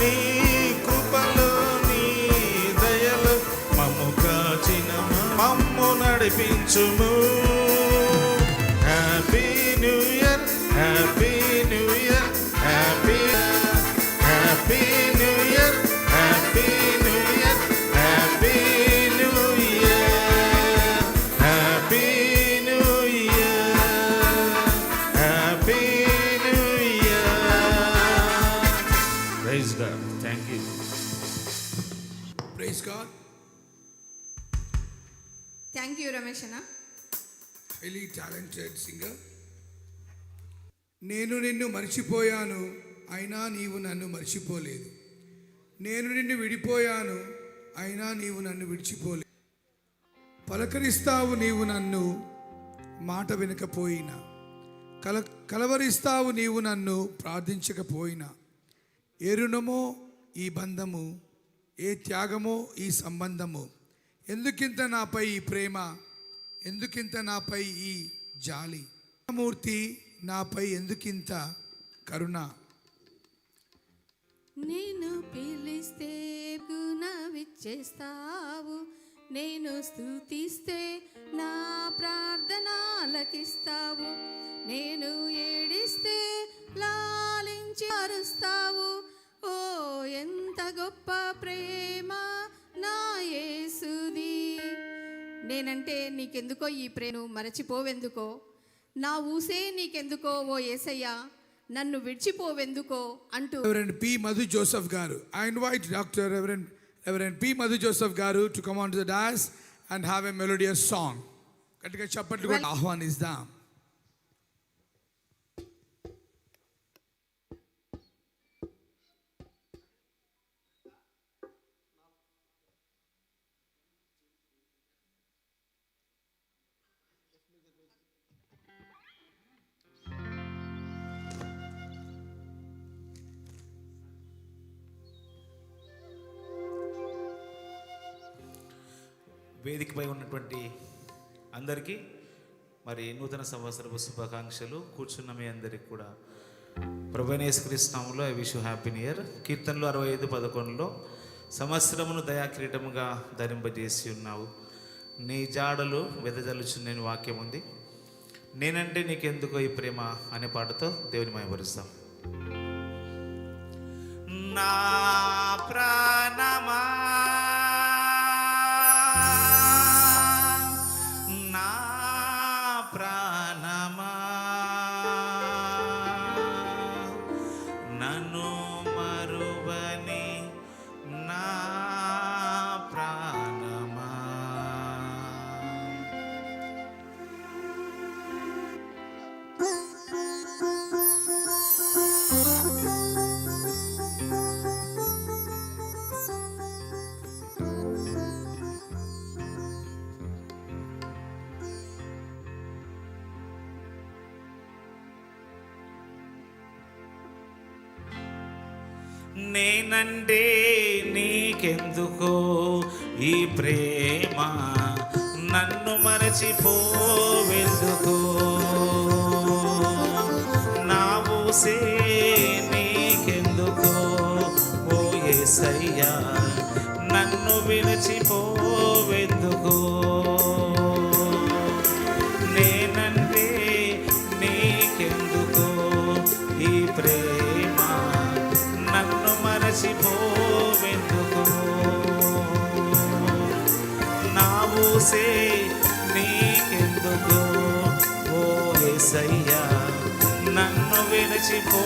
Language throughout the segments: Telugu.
నీ కృపలో నీ దయలు మమ్ము కాచిన మమ్ము నడిపించుము. Talented singer. నేను నిన్ను మర్చిపోయాను అయినా నీవు నన్ను మర్చిపోలేదు. నేను నిన్ను విడిపోయాను అయినా నీవు నన్ను విడిచిపోలేదు. పలకరిస్తావు నీవు నన్ను మాట వినకపోయినా. కల కలవరిస్తావు నీవు నన్ను ప్రార్థించకపోయినా. ఏ రుణమో ఈ బంధము ఏ త్యాగమో ఈ సంబంధము? ఎందుకింత నాపై ఈ ప్రేమ? ఎందుకింత నాపై ఈ జాలి. మూర్తి నాపై ఎందుకింత కరుణ? నేను పిలిస్తే గుణవిచ్చేస్తావు. నేను స్థుతిస్తే నా ప్రార్థనాలకిస్తావు. నేను ఏడిస్తే లాలించి అరుస్తావు. ఓ ఎంత గొప్ప ప్రేమ నా యేసుదీ. నేనంటే నీకెందుకో ఈ ప్రేను? మరచిపోవెందుకో? నా ఊసే నీకెందుకో ఓ ఏసయ్యా? నన్ను విడిచిపోవెందుకో అంటూ రెవరెండ్ పి మధు జోసఫ్ గారు. I invite doctor reverend reverend P Madhu Joseph గారు to come on to the dance and have a melodious song గట్టిగా చప్పట్లు కూడా ఆహ్వానిస్తాం వేదికపై ఉన్నటువంటి అందరికీ మరి నూతన సంవత్సరపు శుభాకాంక్షలు. కూర్చున్న మీ అందరికి కూడా. ప్రభనేశ్వరిస్తాములో I wish happy new year. కీర్తనలు అరవై ఐదు పదకొండులో సంవత్సరమును దయాకిరీటముగా ధరింపజేసి ఉన్నావు. నీ జాడలు వెదజల్లుచు వాక్యం ఉంది. నేనంటే నీకెందుకో ఈ ప్రేమ? అనే పాటతో దేవుని మయపరుస్తాం నా ప్రాణ నేనంటే నీకెందుకో ఈ ప్రేమ? నన్ను మరచిపోవెందుకో? నా ఊసే నీకెందుకో? ఓ ఏసయ్యా నన్ను విరచిపోవెందుకో ఏసయ్యా నన్ను విడిచిపోవెందుకు?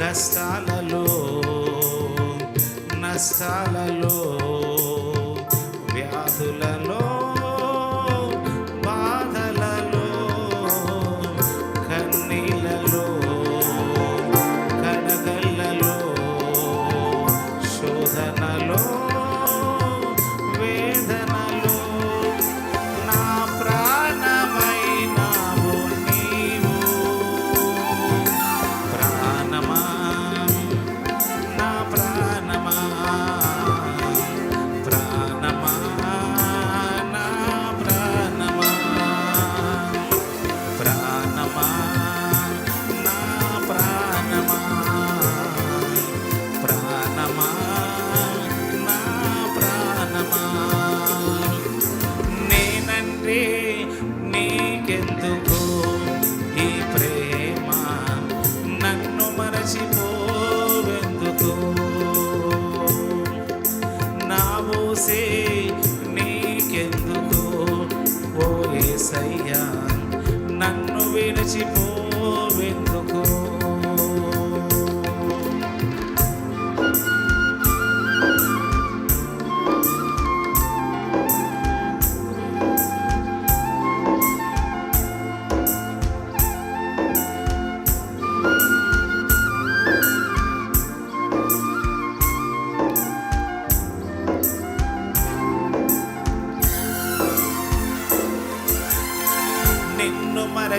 కష్టాలలో నష్టాలలో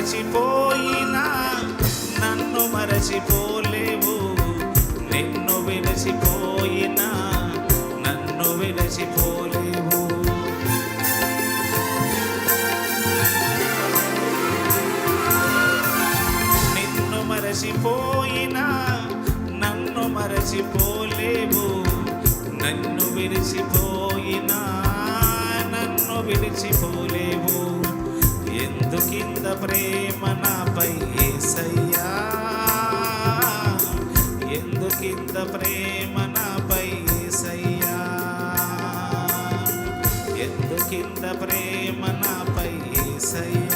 మరచిపోయినా నన్ను మరచిపోలేవు. నిన్ను విరచిపోయినా నన్ను విరచిపోలేవు నిన్ను మరచిపోయినా నన్ను మరచిపోలేవు. నన్ను విరిచిపోయినా నన్ను విరిచిపోలేవు ప్రేమ నాపై ఏసయ్యా. ఎందుకింత ప్రేమ నాపై ఏసయ్యా. ఎందుకింత ప్రేమ నాపై ఏసయ్యా.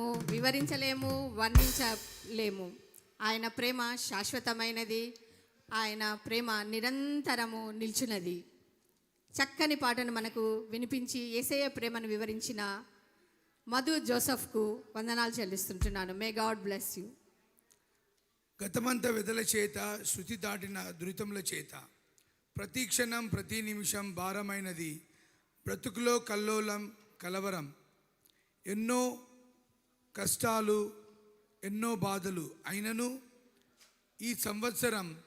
మనము వివరించలేము వర్ణించలేము. ఆయన ప్రేమ శాశ్వతమైనది. ఆయన ప్రేమ నిరంతరము నిల్చున్నది. చక్కని పాటను మనకు వినిపించి ఏసయ్య ప్రేమను వివరించిన మధు జోసఫ్కు వందనాలు చెల్లిస్తుంటున్నాను. మే గాడ్ బ్లెస్ యూ గతమంత విధుల చేత శృతి దాటిన దురితముల చేత ప్రతి క్షణం ప్రతి నిమిషం భారమైనది. బ్రతుకులో కల్లోలం కలవరం. ఎన్నో కష్టాలు ఎన్నో బాధలు అయినను ఈ సంవత్సరం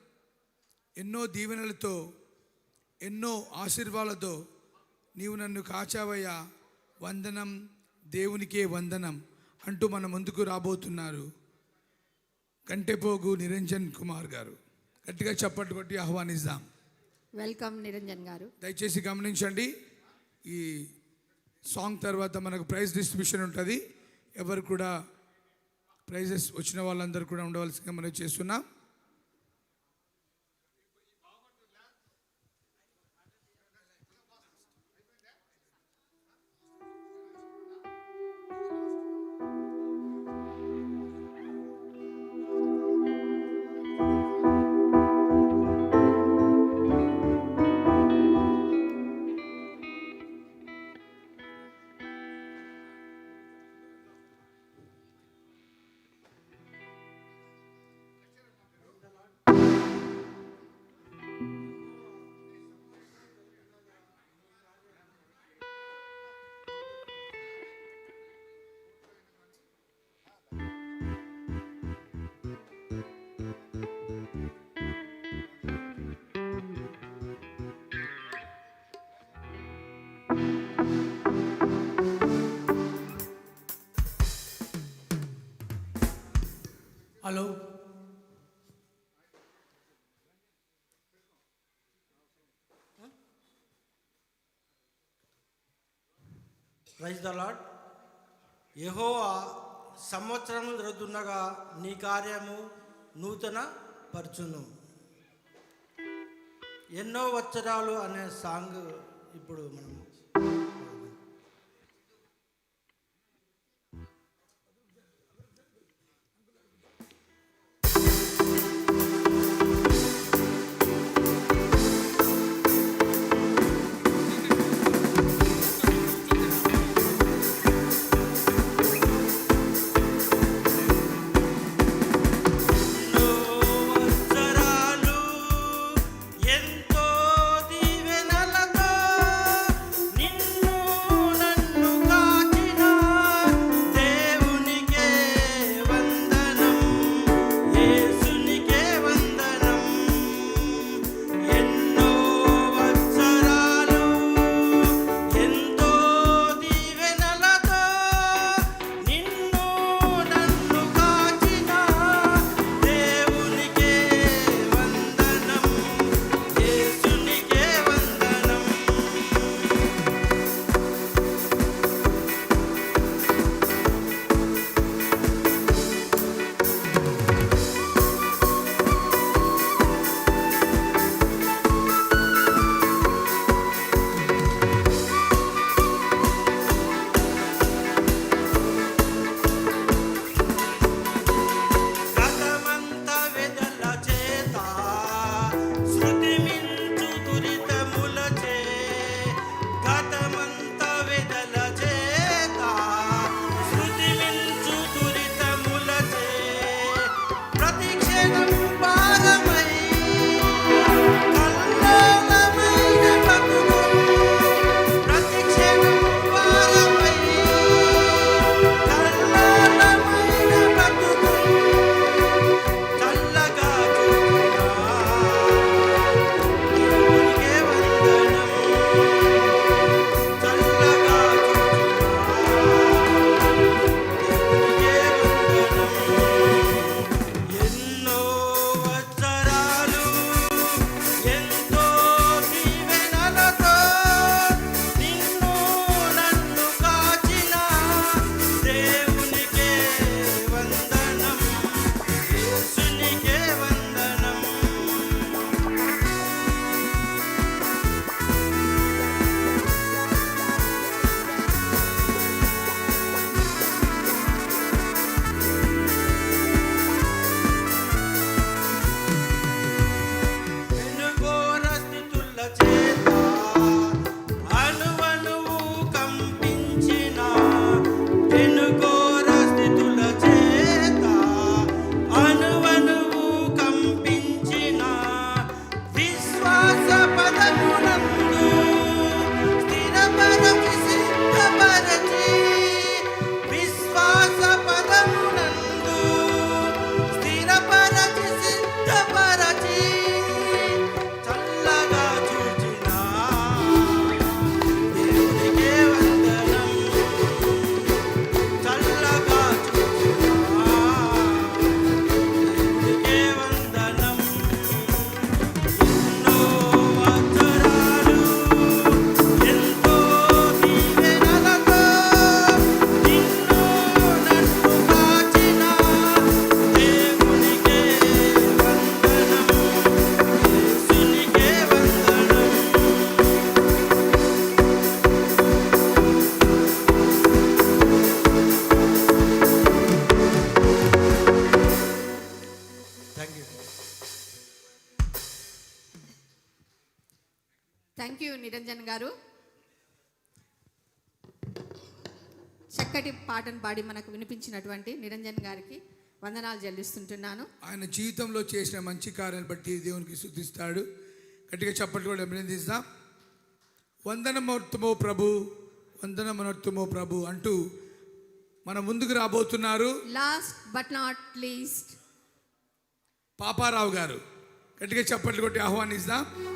ఎన్నో దీవెనలతో ఎన్నో ఆశీర్వాదాలతో నీవు నన్ను కాచావయ్యా. వందనం దేవునికే వందనం అంటూ మన ముందుకు రాబోతున్నారు కంటెపోగు నిరంజన్ కుమార్ గారు. గట్టిగా చప్పట్లు కొట్టి ఆహ్వానిద్దాం. వెల్కమ్ నిరంజన్ గారు. దయచేసి గమనించండి ఈ సాంగ్ తర్వాత మనకు ప్రైజ్ డిస్ట్రిబ్యూషన్ ఉంటుంది. ఎవరు కూడా ప్రైజెస్ వచ్చిన వాళ్ళందరూ కూడా ఉండవలసిందిగా మనం చేస్తున్నాం. Hello. Praise the Lord Jehovah సంవత్సరం జరుగుతుండగా నీ కార్యము నూతన పరచును ఎన్నో వచ్చరాలు అనే సాంగ్ ఇప్పుడు మనం పాడి మనకు వినిపించినటువంటి నిరంజన్ గారికి వందనాలు చెల్లిస్తుంటున్నాను. ఆయన జీవితంలో చేసిన మంచి కార్యాలను బట్టి దేవునికి శుద్ధిస్తాడు గట్టిగా చప్పట్లు కూడా అభినందిస్తాం. వందనమూర్తమో ప్రభు వందనమనర్తమో ప్రభు అంటూ మన ముందుకు రాబోతున్నారు. Last but not least Paparao గారు గట్టిగా చప్పట్లు కొట్టి ఆహ్వానిస్తాం.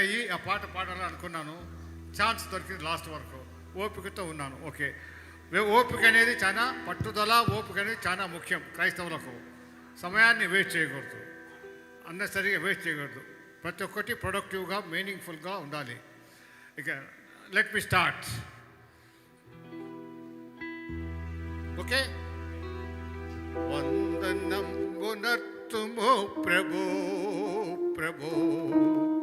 అయ్యి ఆ పాట పాడాలని అనుకున్నాను. ఛాన్స్ దొరికింది లాస్ట్ వరకు. ఓపికతో ఉన్నాను. ఓకే. ఓపిక అనేది చాలా పట్టుదల ఓపిక అనేది చాలా ముఖ్యం క్రైస్తవులకు. సమయాన్ని వేస్ట్ చేయకూడదు. అన్నెసరిగా వేస్ట్ చేయకూడదు. ప్రతి ఒక్కటి ప్రొడక్టివ్గా మీనింగ్ఫుల్గా ఉండాలి. ఇక లెట్ మీ స్టార్ట్. ఓకే? వందనం ఉనర్తుమో ప్రభో ప్రభో.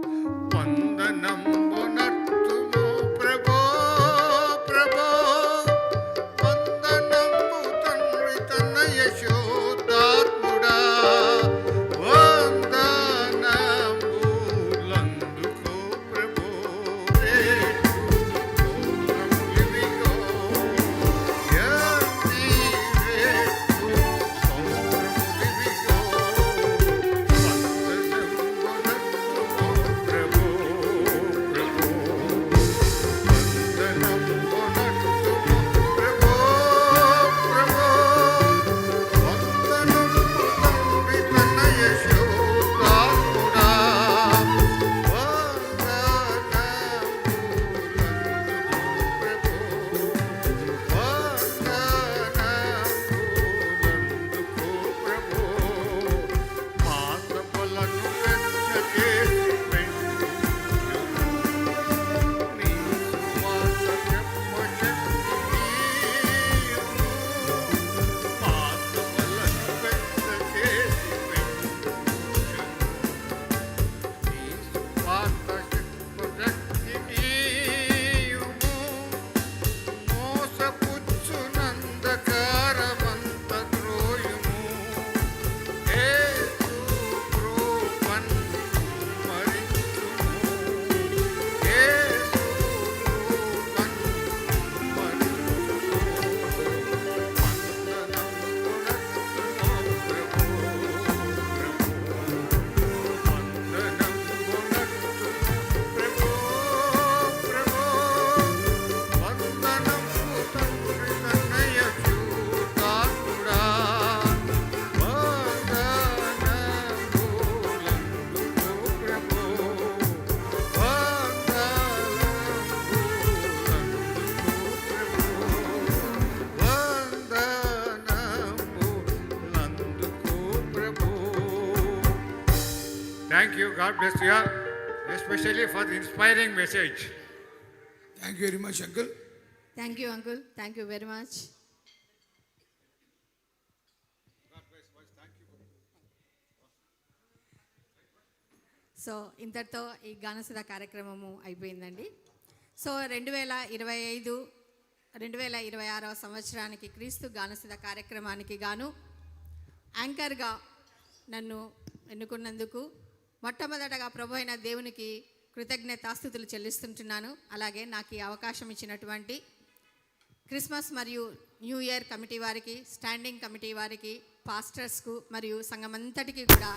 వందనం పునర్తుమో Thank you. God bless you all, especially for the inspiring message. Thank you very much uncle thank you uncle thank you very much so ఇంతటితో ఈ గానసుధ కార్యక్రమము అయిపోయిందండి సో రెండు వేల ఇరవై ఐదు రెండు వేల ఇరవై ఆరవ సంవత్సరానికి క్రీస్తు గానసుధ కార్యక్రమానికి గాను యాంకర్గా నన్ను ఎన్నుకున్నందుకు మొట్టమొదటగా ప్రభు అయిన దేవునికి కృతజ్ఞతాస్థుతులు చెల్లిస్తుంటున్నాను. అలాగే నాకు ఈ అవకాశం ఇచ్చినటువంటి క్రిస్మస్ మరియు న్యూ ఇయర్ కమిటీ వారికి స్టాండింగ్ కమిటీ వారికి పాస్టర్స్కు మరియు సంఘమంతటికి కూడా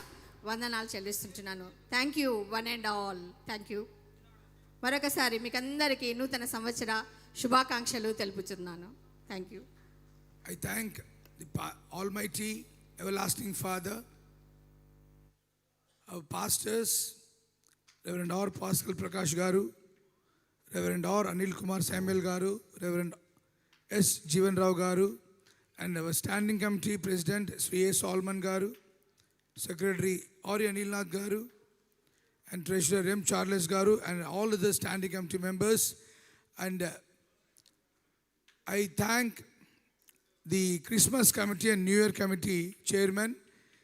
వందనాలు చెల్లిస్తుంటున్నాను. Thank you one and all thank you మరొకసారి మీకు అందరికీ నూతన సంవత్సర శుభాకాంక్షలు తెలుపుతున్నాను. Thank you I thank the almighty everlasting father our pastors, Reverend R. Pascal Prakash Garu, Reverend R. Anil Kumar Samuel Garu, Reverend S. Jivan Rao Garu, and our standing committee president, Sri A. Solomon Garu, Secretary Ori Anil Nath Garu, and Treasurer M. Charles Garu, and all other standing committee members. And uh, I thank the Christmas Committee and New Year Committee Chairman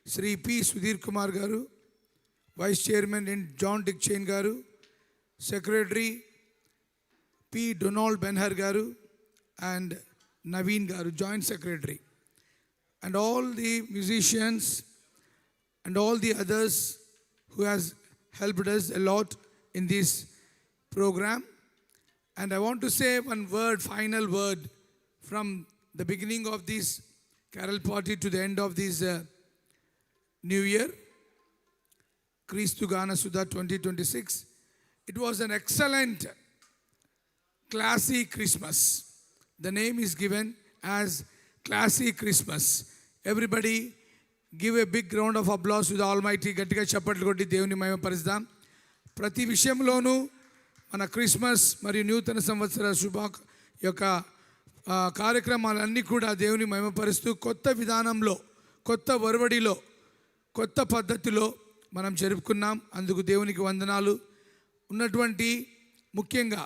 Sri P. Sudhir Kumar Garu vice chairman N John Dick Chain garu secretary P Donald Benhur garu and Naveen garu joint secretary and all the musicians and all the others who has helped us a lot in this program and i want to say one word final word from the beginning of this carol party to the end of this uh, New year Kristu Gana Sudha 2026 it was an excellent classy Christmas the name is given as classy Christmas everybody give a big round of applause with almighty గట్టిగా చప్పట్లు కొట్టి దేవుని మహిమపరుస్తాం ప్రతి విషయంలోనూ మన క్రిస్మస్ మరియు నూతన సంవత్సర శుభ యొక్క కార్యక్రమాలన్నీ కూడా దేవుని మహిమపరుస్తూ కొత్త విధానంలో కొత్త ఒరవడిలో కొత్త పద్ధతిలో మనం జరుపుకున్నాం. అందుకు దేవునికి వందనాలు. ఉన్నటువంటి ముఖ్యంగా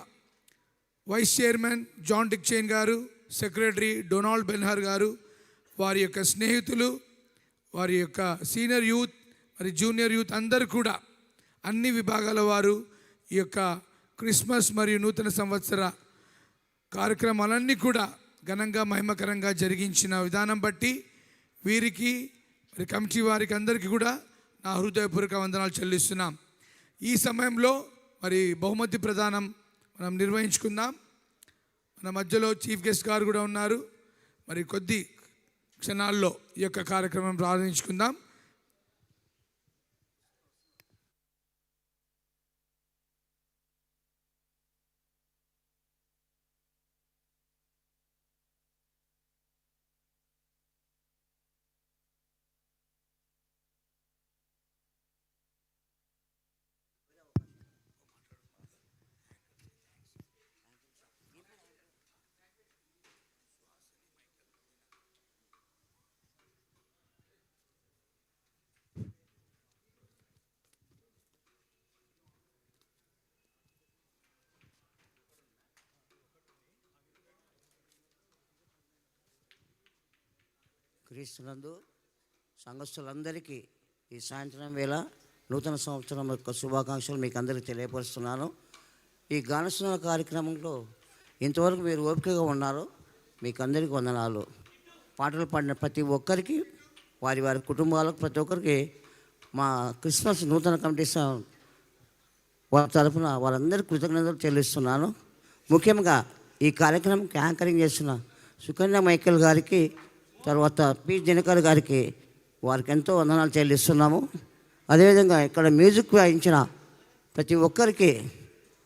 వైస్ చైర్మన్ జాన్ డిక్చైన్ గారు సెక్రటరీ డొనాల్డ్ బెన్హర్ గారు వారి యొక్క స్నేహితులు వారి యొక్క సీనియర్ యూత్ మరి జూనియర్ యూత్ అందరూ కూడా అన్ని విభాగాల వారు ఈ యొక్క క్రిస్మస్ మరియు నూతన సంవత్సర కార్యక్రమాలన్నీ కూడా ఘనంగా మహిమకరంగా జరిగించిన విధానం బట్టి వీరికి మరి కమిటీ వారికి అందరికీ కూడా నా హృదయపూర్వక వందనాలు చెల్లిస్తున్నాం. ఈ సమయంలో మరి బహుమతి ప్రదానం మనం నిర్వహించుకుందాం. మన మధ్యలో చీఫ్ గెస్ట్ గారు కూడా ఉన్నారు. మరి కొద్ది క్షణాల్లో ఈ యొక్క కార్యక్రమం ప్రారంభించుకుందాం. క్రీస్తునందు సంఘస్థులందరికీ ఈ సాయంత్రం వేళ నూతన సంవత్సరం యొక్క శుభాకాంక్షలు మీకు అందరికీ తెలియపరుస్తున్నాను. ఈ గానస్నాన కార్యక్రమంలో ఇంతవరకు మీరు ఓపికగా ఉన్నారు. మీకు అందరికీ వందనాలు. పాటలు పాడిన ప్రతి ఒక్కరికి వారి వారి కుటుంబాలకు ప్రతి ఒక్కరికి మా క్రిస్మస్ నూతన కమిటీ వారి తరఫున వారందరికీ కృతజ్ఞతలు చెల్లిస్తున్నాను. ముఖ్యంగా ఈ కార్యక్రమంకి యాంకరింగ్ చేస్తున్న సుకన్య మైకేల్ గారికి తర్వాత పి. దినకర్ గారికి వారికి ఎంతో వందనాలు చెల్లిస్తున్నాము. అదేవిధంగా ఇక్కడ మ్యూజిక్ వాయించిన ప్రతి ఒక్కరికి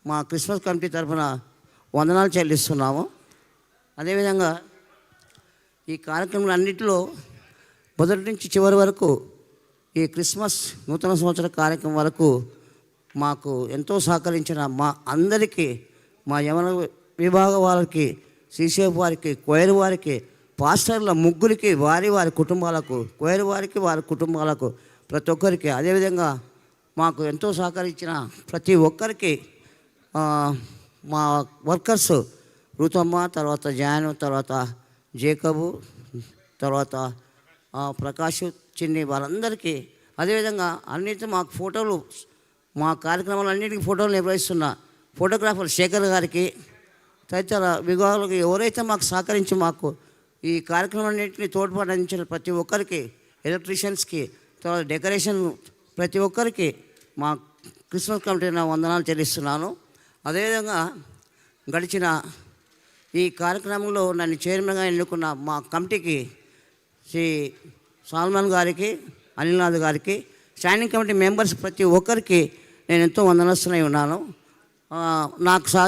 మా క్రిస్మస్ కమిటీ తరఫున వందనాలు చెల్లిస్తున్నాము. అదేవిధంగా ఈ కార్యక్రమాలన్నింటిలో మొదటి నుంచి చివరి వరకు ఈ క్రిస్మస్ నూతన సంవత్సర కార్యక్రమం వరకు మాకు ఎంతో సహకరించిన మా అందరికీ మా యవన విభాగ వారికి సీసీఎఫ్ వారికి కోయర్ వారికి పాస్టర్ల ముగ్గురికి వారి వారి కుటుంబాలకు కోయర్ వారికి వారి కుటుంబాలకు ప్రతి ఒక్కరికి. అదేవిధంగా మాకు ఎంతో సహకరించిన ప్రతి ఒక్కరికి మా వర్కర్స్ రుతమ్మ తర్వాత జాను తర్వాత జేకబు తర్వాత ప్రకాష్ చిన్ని వాళ్ళందరికీ అదేవిధంగా అన్నిటి మాకు ఫోటోలు మా కార్యక్రమాలన్నిటికీ ఫోటోలు నిర్వహిస్తున్న ఫోటోగ్రాఫర్ శేఖర్ గారికి తదితర విభాగాలకు ఎవరైతే మాకు సహకరించి మాకు ఈ కార్యక్రమాలన్నింటినీ తోడ్పాటు అందించిన ప్రతి ఒక్కరికి ఎలక్ట్రీషియన్స్కి తర్వాత డెకరేషన్ ప్రతి ఒక్కరికి మా క్రిస్మస్ కమిటీ నా వందనాలు చెల్లిస్తున్నాను. అదేవిధంగా గడిచిన ఈ కార్యక్రమంలో నన్ను చైర్మన్గా ఎన్నుకున్న మా కమిటీకి శ్రీ సాల్మాన్ గారికి అనిల్నాథ్ గారికి స్టాండింగ్ కమిటీ మెంబర్స్ ప్రతి ఒక్కరికి నేను ఎంతో వందనస్తున్నాయి ఉన్నాను నాకు సహ